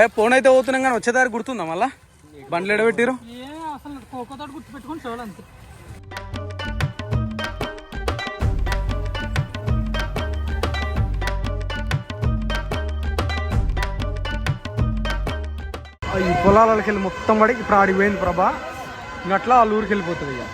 భయ ఫోన్ అయితే పోతున్నాం కానీ వచ్చేదారి గుర్తుందా మళ్ళా? బండ్లు ఎడబెట్టిరు అసలు ఈ పొలాలకి వెళ్ళి మొత్తం పడి ఇప్పుడు ఆడికి పోయింది ప్రభా. ఇంక అట్లా వాళ్ళ ఊరికి వెళ్ళిపోతుంది ఇక.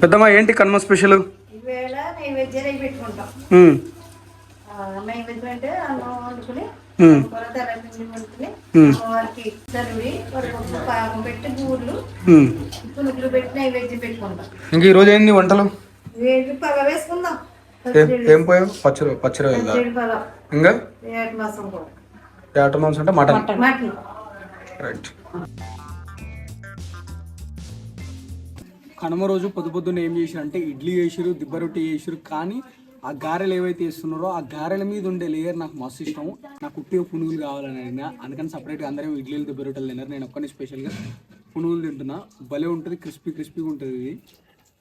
పెద్దమ్మ ఏంటి కన్మ స్పెషల్? ఈవేళ నైవేద్యాలు అవి పెట్టుకుంటాం. ఆ, నైవేద్యం అంటే అన్నం వండుకుని కూర తెల్లపిండి వండుకుని అమ్మవారికి చదివి వరకు పాకం పెట్టి బూర్లు పెట్టి నైవేద్యం పెట్టుకుంటాం. ఇంక ఈరోజు ఏంది వంటలు? పగ వేసుకుందాం. ఏం- పోయావు పచ్చిరో పచ్చిరో వెళ్దా పచ్చడి పగ ఇంకా? ఏట మాంసం అంటే మటన్. రైట్ కనుమ రోజు పొద్దు పొద్దున్న ఏం చేసిరు అంటే ఇడ్లీ చేసిరు దిబ్బ రొట్టి చేసిరు కానీ ఆ గారెలు ఏవైతే వేస్తున్నారో ఆ గారెల మీద ఉండే లేయర్ నాకు మస్తు ఇష్టం నాకు ఉట్టి పునుగులు కావాలని అడిగినా. అందుకని సపరేట్గా అందరం ఇడ్లీలు దిబ్బ రొట్టెలు తిన్నారు. నేను ఒక్కని స్పెషల్గా పునుగులు తింటున్నా. భలే ఉంటుంది క్రిస్పీ క్రిస్పీగా ఉంటుంది ఇది.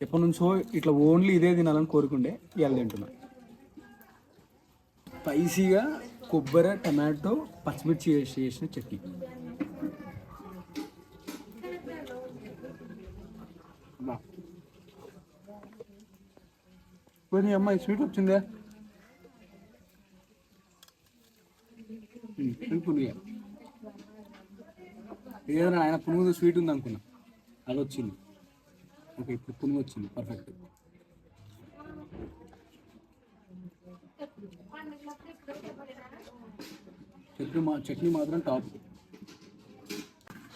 ఎప్పటి నుంచో ఇట్లా ఓన్లీ ఇదే తినాలని కోరుకుండే ఇవాళ తింటున్నా. స్పైసీగా కొబ్బరి టమాటో పచ్చిమిర్చి వేసి చేసిన చట్నీ. బా. పోనీ అమ్మాయి స్వీట్ వచ్చిందే? ఉమ్, ఏదైనా ఆయన పునుగు స్వీట్ ఉంది అనుకున్నా అది వచ్చింది ఓకే ఇప్పుడు పుని వచ్చింది పర్ఫెక్ట్ చట్నీ మా చట్నీ మాత్రం టాప్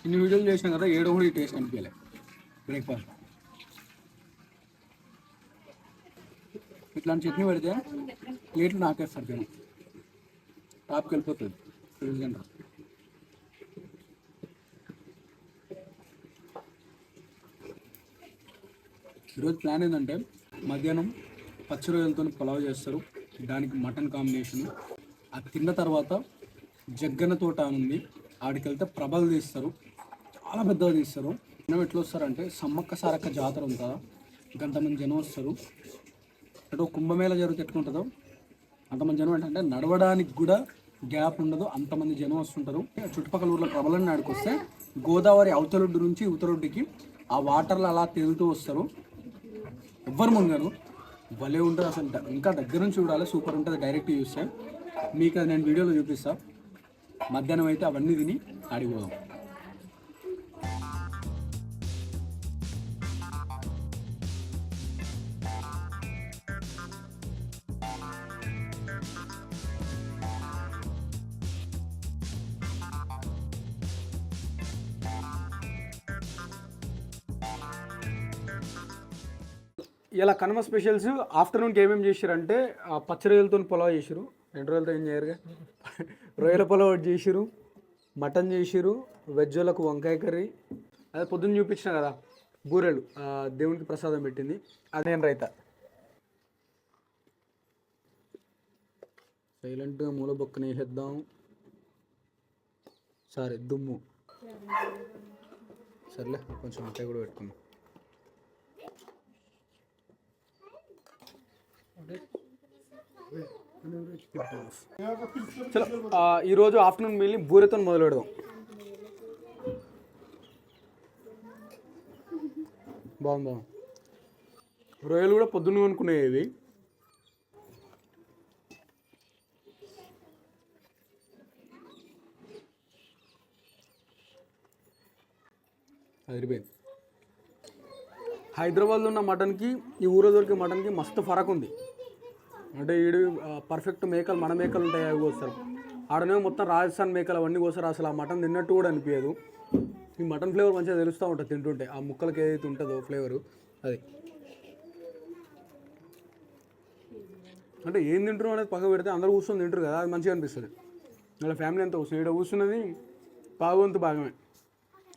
ఇన్ని వీడియోలు చేసినాం కదా ఏడో కూడా ఈ టేస్ట్ అనిపించలే. బ్రేక్ఫాస్ట్ ఇట్లాంటి చట్నీ పెడితే ప్లేట్లు నాకేస్తారు తిను టాప్కి వెళ్ళిపోతుంది. ఈరోజు ప్లాన్ ఏంటంటే మధ్యాహ్నం పచ్చి రొయ్యలతో పులావ్ చేస్తారు. దానికి మటన్ కాంబినేషన్. అది తిన్న తర్వాత జగ్గన తోట అని ఉంది. ఆడికి వెళ్తే ప్రభలు తీస్తారు. చాలా పెద్దగా తీస్తారు. జనం ఎట్లా వస్తారంటే సమ్మక్క సారక్క జాతర ఉంటుందా? గంతమంది జనం వస్తారు. ఎటో కుంభమేళ జరిగితే ఎట్లుంటుందో? అంతమంది జనం ఏంటంటే నడవడానికి కూడా గ్యాప్ ఉండదు. అంతమంది జనం వస్తుంటారు. చుట్టుపక్కల ఊర్లో ప్రభలని ఆడికొస్తే గోదావరి అవతలొడ్డు నుంచి ఉత్తరొడ్డుకి ఆ వాటర్లో అలా తేలుతూ వస్తారు. ఎవ్వరు మునగరు భలే ఉంటుంది అసలు. ఇంకా దగ్గర నుంచి చూడాలి. సూపర్ ఉంటుంది. డైరెక్ట్ చూస్తే మీకు అది నేను వీడియోలో చూపిస్తాను మధ్యాహ్నం అయితే అవన్నీ తిని ఆడిపోదాం ఇలా కనుమ స్పెషల్స్ ఆఫ్టర్నూన్కి ఏమేమి చేశారంటే పచ్చి రొయ్యలతో పులావ్ చేసిరు రెండు రోజులతో ఏం చేయరుగా? రొయ్యల పులావ్ ఒకటి చేసిరు మటన్ చేసిరు వెజ్ వాళ్ళకు వంకాయ కర్రీ. అదే పొద్దున్న చూపించిన కదా బూరెలు. దేవునికి ప్రసాదం పెట్టింది. అదేం రైత. సైలెంట్గా మూల బొక్కని వేసేద్దాం. సరే దుమ్ము. సర్లే కొంచెం వంకాయ కూడా పెట్టుకుందాం. చలో ఈరోజు ఆఫ్టర్నూన్ మీల్ని బూరెతో మొదలు పెడదాం. బాగుంది బాగుంది. రొయ్యలు కూడా పొద్దున్న ఇది అదిరిపోయింది. హైదరాబాద్లో ఉన్న మటన్కి ఈ ఊరో దొరికే మటన్కి మస్తు ఫరక్ ఉంది. అంటే ఈడు పర్ఫెక్ట్ మేకలు మన మేకలు ఉంటాయి అవి కోస్తారు ఆడనే మొత్తం రాజస్థాన్ మేకలు అవన్నీ కోస్తారు అసలు ఆ మటన్ తిన్నట్టు కూడా అనిపించదు ఈ మటన్ ఫ్లేవర్ మంచిగా తెలుస్తూ ఉంటుంది తింటుంటే. ఆ ముక్కలకి ఏదైతే ఉంటుందో ఫ్లేవరు అది. అంటే ఏం తింటారు అనేది పక్క పెడితే అందరూ కూర్చొని తింటారు కదా అది మంచిగా అనిపిస్తుంది. వాళ్ళ ఫ్యామిలీ అంతా వస్తుంది ఇక్కడ కూర్చున్నది పావువంతు భాగమే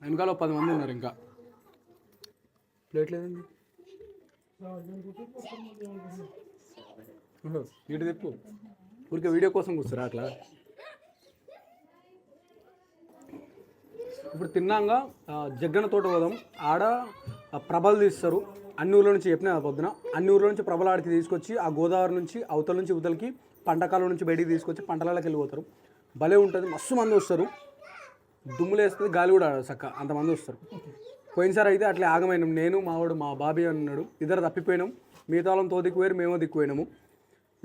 వెనకాల పది మంది ఉన్నారు ఇంకా. ప్లేట్ లేదండి. ఇటు తిప్పు. ఊరికే వీడియో కోసం కూర్చోరా అట్లా. ఇప్పుడు తిన్నాక జగ్గన తోట పోదాం. ఆడ ప్రభలు తీస్తారు. అన్ని ఊర్ల నుంచి చెప్పిన పొద్దున. అన్ని ఊర్ల నుంచి ప్రభల ఆడికి తీసుకొచ్చి ఆ గోదావరి నుంచి అవతల నుంచి ఉదలకి పంటకాలం నుంచి బయటికి తీసుకొచ్చి పంటలకి వెళ్ళిపోతారు. భలే ఉంటుంది. మస్తు మంది వస్తారు. దుమ్ములు వేస్తుంది గాలి కూడా చక్క అంతమంది వస్తారు. పోయినసారి అయితే అట్లా ఆగమైనాం. నేను మావాడు మా బాబీ అన్నాడు ఇద్దరు తప్పిపోయినాం. మిగతా వాళ్ళం తో మేము దిక్కుపోయినాము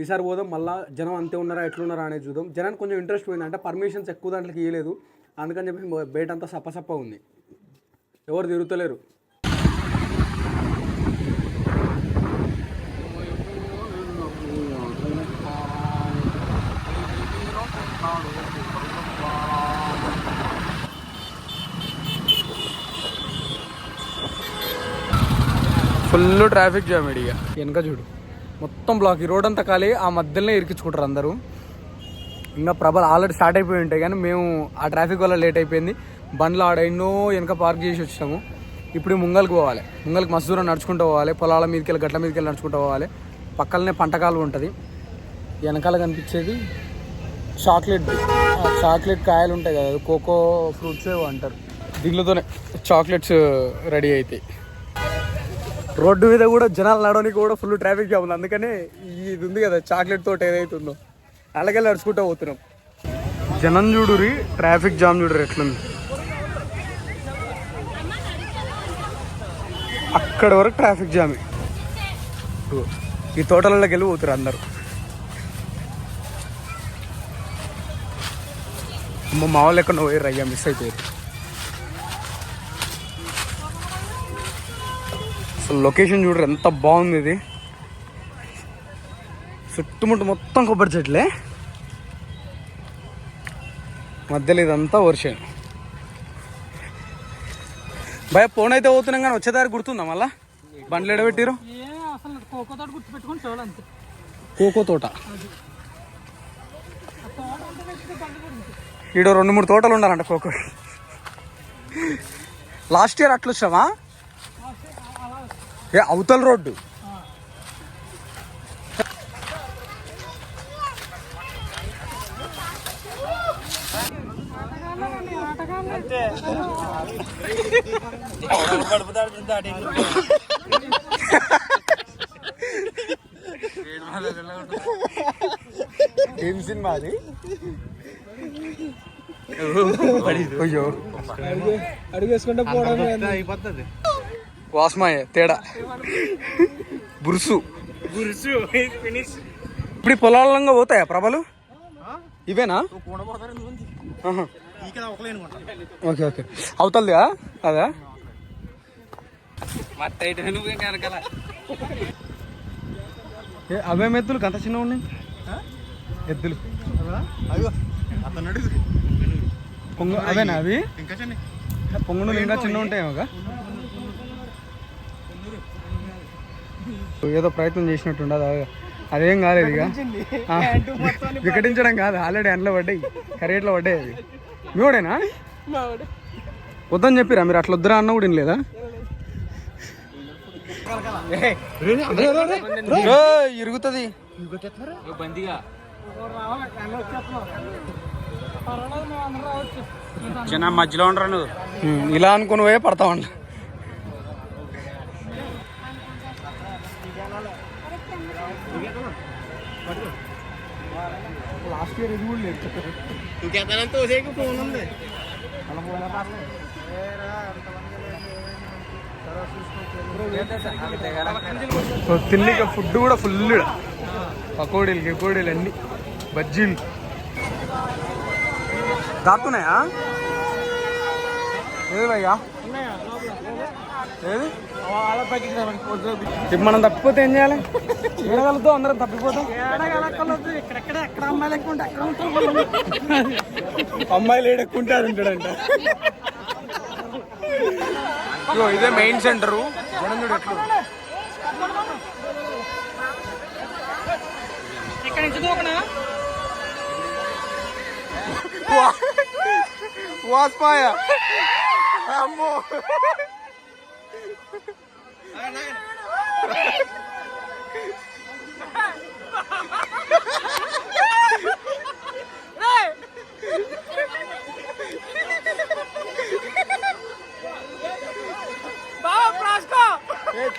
ఈసారి పోదాం మళ్ళీ జనం అంతే ఉన్నారా ఎట్లున్నారా అనేది చూద్దాం. జనానికి కొంచెం ఇంట్రెస్ట్ పోయింది. అంటే పర్మిషన్స్ ఎక్కువ దాంట్లోకి ఇవ్వలేదు అందుకని చెప్పి బయట అంతా సప్పసప్ప ఉంది. ఎవరు తిరుగుతలేరు. ఫుల్ ట్రాఫిక్ జామ్ ఇడిగా వెనక చూడు. మొత్తం బ్లాక్ ఈ రోడ్ అంతా ఖాళీ. ఆ మధ్యలోనే ఇరికించుకుంటారు అందరూ. ఇంకా ప్రభలు ఆల్రెడీ స్టార్ట్ అయిపోయి ఉంటాయి కానీ మేము ఆ ట్రాఫిక్ వల్ల లేట్ అయిపోయింది. బండ్లు ఆడ ఎన్నో వెనక పార్క్ చేసి వచ్చినాము ఇప్పుడు ముంగల్కి పోవాలి. ముంగల్కి మస్తు దూరం నడుచుకుంటూ పోవాలి. పొలాల మీదకి వెళ్ళి గట్ల మీదకి వెళ్ళి నడుచుకుంటూ పోవాలి. పక్కలనే పంటకాలు ఉంటుంది. వెనకాల కనిపించేది చాక్లెట్ చాక్లెట్ కాయలు ఉంటాయి కదా కోకో ఫ్రూట్స్ అంటారు. దీనిలోతోనే చాక్లెట్స్ రెడీ అవుతాయి రోడ్డు మీద కూడా జనాలు నడవడానికి కూడా ఫుల్ ట్రాఫిక్ జామ్ ఉంది. అందుకనే ఇది ఉంది కదా చాక్లెట్ తోట ఏదైతుందో అలాగే నడుచుకుంటూ పోతున్నాం. జనం చూడురి ట్రాఫిక్ జామ్ చూడరు ఎట్లుంది. అక్కడ వరకు ట్రాఫిక్ జామ్ ఈ తోటలలోకి వెళ్ళి పోతారు అందరు. అమ్మ మా వాళ్ళు ఎక్కడ పోయారు అయ్యా మిస్ అయిపోయారు అసలు లొకేషన్ చూడరు ఎంత బాగుంది ఇది. చుట్టుముట్టు మొత్తం కొబ్బరి చెట్లే. మధ్యలో ఇదంతా వర్షం భయ ఫోన్ అయితే పోతున్నాం కానీ వచ్చేదారి గుర్తుందా మళ్ళా? బండ్లు ఎడబెట్టిరు కోకో తోట. గుర్తు ఈడ రెండు మూడు తోటలు ఉండాలంట కోకో. లాస్ట్ ఇయర్ అట్లా వచ్చామా ఏ అవతల రోడ్డు. ఏం సినిమా అది? అయ్యో. అడిగేసుకుంటే పోవడం వాస్మాయే తేడా. బురుసు. ఇప్పుడు ఈ పొలాలంగా పోతాయా ప్రభలు? ఇవేనా. Okay okay. అవుతుందిగా అదా ఏ, అవేం ఎద్దులు అంత చిన్న ఉన్నాయి? ఎద్దులు. పొంగు అవేనా అవి? పొంగుడు ఇంకా చిన్న ఉంటాయేమోగా ఏదో ప్రయత్నం చేసినట్టుండ అదేం కాలేదు ఇక. వికటించడం కాదు. ఆల్రెడీ ఎండలో పడ్డాయి. కరేట్లో పడ్డాయి అవి. మీవాడేనా వద్దని చెప్పిరా మీరు అట్లా వద్దురా అన్న కూడా లేదా ఇరుగుతుంది. చిన్న మధ్యలో ఉండరా నువ్వు? ఇలా అనుకుని పోయే ఇది కూడా లేదు. తిండికి ఫుడ్ కూడా ఫుల్ పకోడీలు గికోడీలు అన్ని. బజ్జీలు. దాటున్నాయా? ఏది భయ్యా ఇప్పుడు మనం తప్పిపోతే ఏం చేయాలి? ఏడగలుగుతాం అందరం తప్పిపోతాం. అమ్మాయిలు ఏడెక్కుంటే అది ఉంటాడంట ఇదే మెయిన్ సెంటరు. జనం చూడు ఎట్లు? ఇక్కడ నుంచి దూకనా? వాస్పాయ. అమ్మో.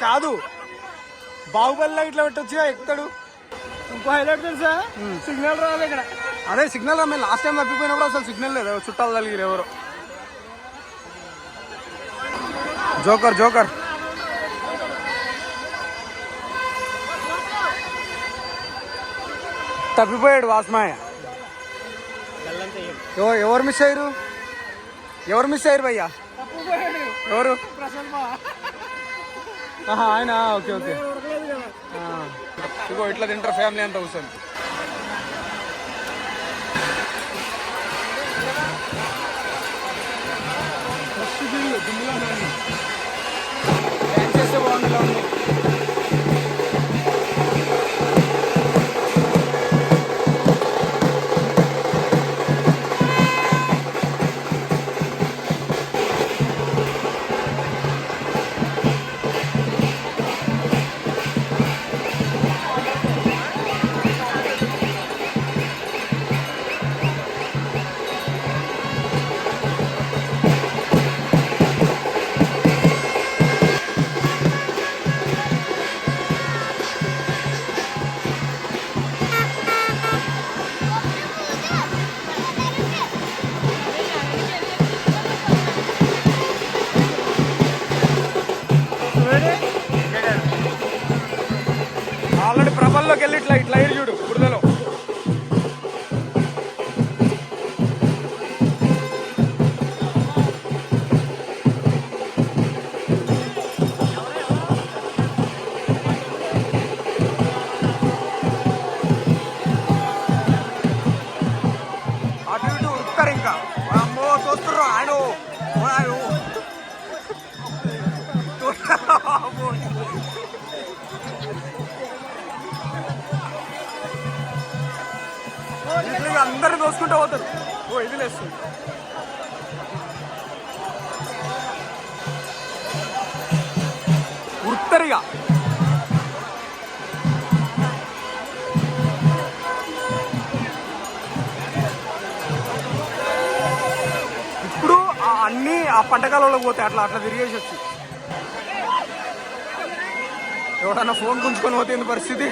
కాదు. బాహుబలిలో ఇట్లా పెట్టొచ్చుగా ఎక్కుతాడు? ఇంకో హైలైట్ తెలుసా? సిగ్నల్ రాదు ఇక్కడ. అదే సిగ్నల్ మేము లాస్ట్ టైం తప్పిపోయినప్పుడు అసలు సిగ్నల్ లేదు. చుట్టాలు తగిలిరు ఎవరు? Joker joker. తప్పిపోయాడు వాస్మాయ. ఎవ- ఎవరు మిస్ అయ్యారు? ఎవరు మిస్ అయ్యారు భయ్యా? ఎవరు? ఆయన ఓకే ఓకే. ఇగో ఇట్లా తింటారు ఫ్యామిలీ అంతా కూర్చొని. చేస్తే బాగుంది ఇలా వెళ్ళి ఇట్లా ఇట్లా చూడు బురదలో. అందరు పోతారు ఓ ఇది లేస్తుంది. ఉత్తరిగా. ఇప్పుడు ఆ అన్ని ఆ పంటకాలంలోకి పోతాయి అట్లా అట్లా తిరిగేసి వచ్చి. ఎవడన్నా ఫోన్ గుంజుకొని పోతే పరిస్థితి?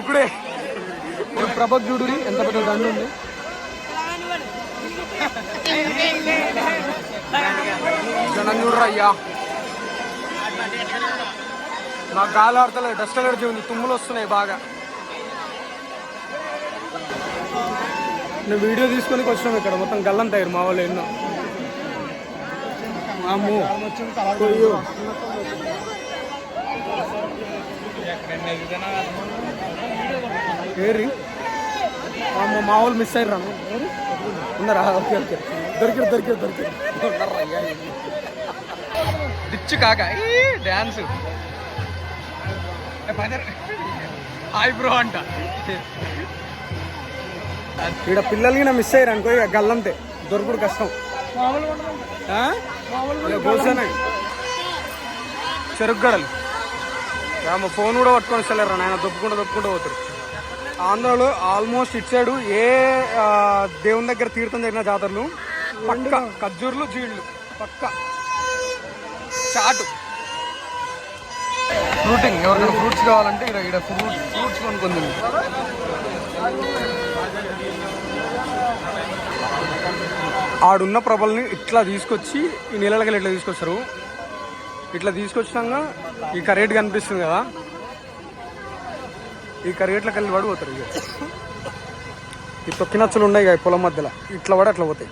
ఇప్పుడే. ప్రభక్ చూడు ఎంత పెద్ద దండు ఉంది? జనం చూడరా అయ్యా. నాకు గాలి ఆడతలేదు డస్ట్ అలర్జీ ఉంది తుమ్ములు వస్తున్నాయి బాగా. నేను వీడియో తీసుకొని వచ్చినాం ఇక్కడ మొత్తం గల్లం తయారు మా వాళ్ళు ఎన్నో. అమ్మో. ఏరి? అమ్మ మా వాళ్ళు మిస్ అయ్యారు ఉన్నారా? Okay okay. దొరికారు దొరికారు దొరికారు. పిచ్చు కాక. డ్యాన్స్ హాయ్ బ్రో అంట. ఇక్కడ పిల్లలకి నా మిస్ అయ్యారు అనుకో ఇక గల్లంతే. దొరుకుడు కష్టం. కూర్చొని చెరుకు గడలు మా ఫోన్ కూడా పట్టుకొని వస్తలేరు నాయన. దొప్పుకుంటూ దొప్పుకుంటూ పోతారు ఆంధ్రాలో ఆల్మోస్ట్ ఇటు సైడు ఏ దేవుని దగ్గర తీర్థం జరిగిన జాతరలు? పక్క ఖర్జూర్లు జీళ్ళు. పక్క. చాటు. ఫ్రూటింగ్. ఎవరికైనా ఫ్రూట్స్ కావాలంటే ఇక్కడ ఇక్కడ ఫ్రూట్ ఫ్రూట్స్ కొనుక్కుంది ఆడున్న ప్రభల్ని ఇట్లా తీసుకొచ్చి ఈ నీళ్ళకి ఇట్లా తీసుకొస్తారు. ఇట్లా తీసుకొచ్చినాక ఈ కరేట్ కనిపిస్తుంది కదా. ఈ కరేట్లకు వెళ్ళి పడి పోతారు ఇక. ఈ తొక్కినచ్చులు ఉన్నాయి ఇక పొలం మధ్యలో. ఇట్లా పడి అట్లా పోతాయి.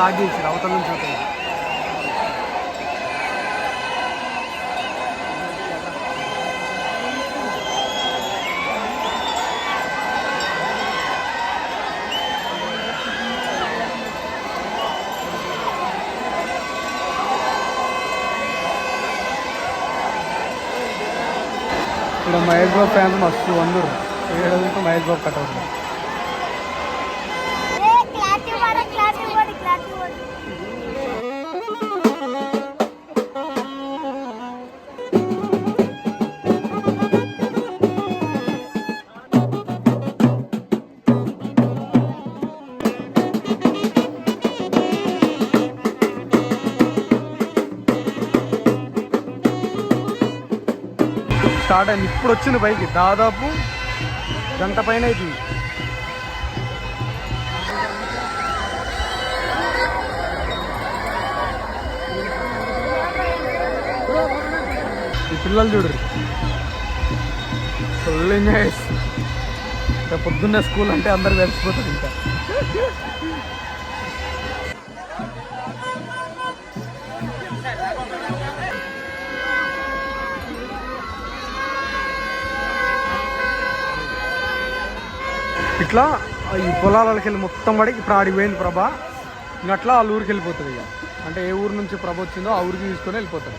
స్టార్ట్ చేసి అవతల నుంచి అవుతుంది ఇక్కడ మహేష్ బాబు ఫ్యాన్స్ మస్తు అందరు. ఏడు మహేష్ బాబు కట్ అవుతుంది. స్టార్ట్ అయింది. ఇప్పుడు వచ్చింది బైక్ దాదాపు గంట పైన అవుతుంది ఈ పిల్లలు చూడరు ఫుల్ ఎంజాయ్ పొద్దున్నే స్కూల్ అంటే అందరు కలిసిపోతారు ఇంకా. ఇట్లా ఈ పొలాలకి వెళ్ళి మొత్తం పడి ఇప్పుడు ఆడికి పోయింది ప్రభ. అట్లా వాళ్ళ ఊరికి వెళ్ళిపోతుంది ఇక. అంటే ఏ ఊరు నుంచి ప్రభ వచ్చిందో ఆ ఊరికి తీసుకొని వెళ్ళిపోతారు